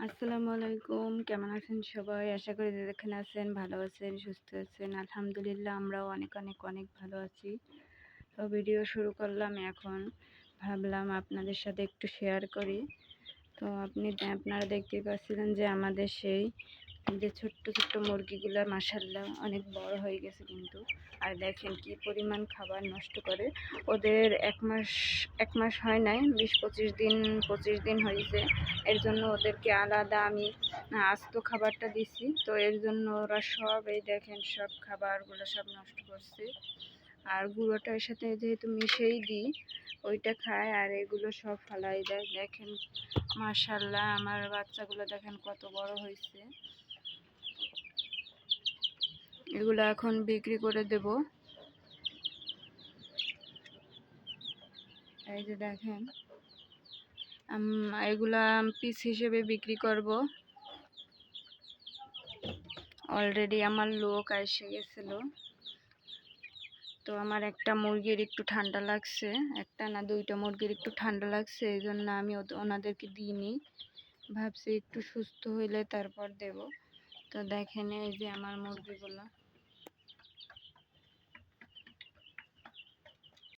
আসসালামু আলাইকুম। কেমন আছেন সবাই? আশা করি যেখানে আছেন ভালো আছেন, সুস্থ আছেন। আলহামদুলিল্লাহ আমরাও অনেক অনেক অনেক ভালো আছি। তো ভিডিও শুরু করলাম এখন। ভাবলাম আপনাদের সাথে একটু শেয়ার করি। তো আপনি, আপনারা দেখতেই পাচ্ছিলেন যে আমাদের সেই যে ছোট্ট ছোট্ট মুরগিগুলো মাসাল্লাহ অনেক বড় হয়ে গেছে কিন্তু। আর দেখেন কি পরিমাণ খাবার নষ্ট করে। ওদের এক মাস এক মাস হয় নাই, বিশ পঁচিশ দিন পঁচিশ দিন হয়েছে। এর জন্য ওদেরকে আলাদা আমি আস্ত খাবারটা দিছি। তো এর জন্য ওরা সব এই দেখেন সব খাবারগুলো সব নষ্ট করছে। আর গুঁড়োটার সাথে যেহেতু মিশেই দিই, ওইটা খায় আর এগুলো সব ফালাই দেয়। দেখেন মার্শাল্লাহ আমার বাচ্চাগুলো দেখেন কত বড় হয়েছে। এগুলো এখন বিক্রি করে দেব। এই যে দেখেন এগুলা পিস হিসেবে বিক্রি করব। অলরেডি আমার লোক এসে গেছিল। তো আমার একটা মুরগির একটু ঠান্ডা লাগছে, একটা না দুইটা মুরগির একটু ঠান্ডা লাগছে, এই জন্য আমি ওনাদেরকে দিইনি। ভাবছি একটু সুস্থ হইলে তারপর দেব। তো দেখেন এই যে আমার মুরগিগুলো।